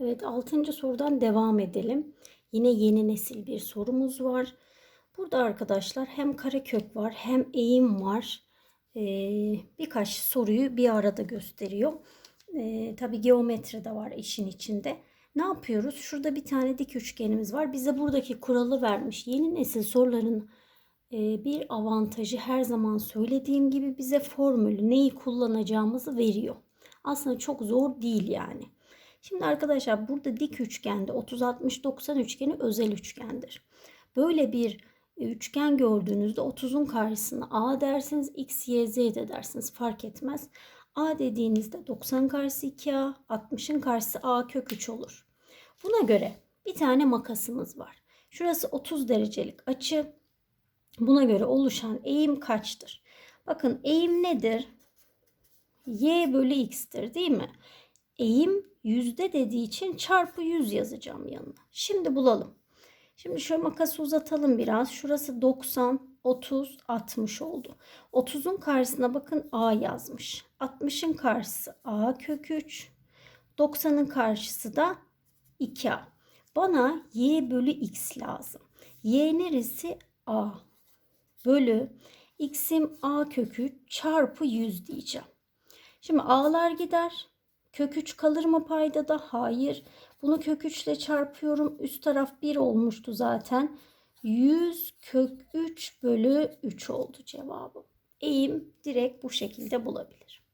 Evet 6. sorudan devam edelim. Yine yeni nesil bir sorumuz var. Burada arkadaşlar hem karekök var hem eğim var. Ee, birkaç soruyu bir arada gösteriyor. Ee, tabii geometri de var işin içinde. Ne yapıyoruz? Şurada bir tane dik üçgenimiz var. Bize buradaki kuralı vermiş. Yeni nesil soruların e, bir avantajı her zaman söylediğim gibi bize formülü neyi kullanacağımızı veriyor. Aslında çok zor değil yani. Şimdi arkadaşlar burada dik üçgende 30-60-90 üçgeni özel üçgendir. Böyle bir üçgen gördüğünüzde 30'un karşısına A dersiniz, X, Y, Z de dersiniz fark etmez. A dediğinizde 90 karşısı 2A, 60'ın karşısı A kök 3 olur. Buna göre bir tane makasımız var. Şurası 30 derecelik açı. Buna göre oluşan eğim kaçtır? Bakın eğim nedir? Y bölü x'tir değil mi? Eğim yüzde dediği için çarpı 100 yazacağım yanına. Şimdi bulalım. Şimdi şöyle makası uzatalım biraz. Şurası 90, 30, 60 oldu. 30'un karşısına bakın A yazmış. 60'ın karşısı A kök 3. 90'ın karşısı da 2A. Bana Y bölü X lazım. Y neresi? A. Bölü X'im A kök 3 çarpı 100 diyeceğim. Şimdi A'lar gider. Kök 3 kalır mı paydada? Hayır. Bunu kök 3 ile çarpıyorum. Üst taraf 1 olmuştu zaten. 100 kök 3 bölü 3 oldu cevabım. Eğim direkt bu şekilde bulabilir.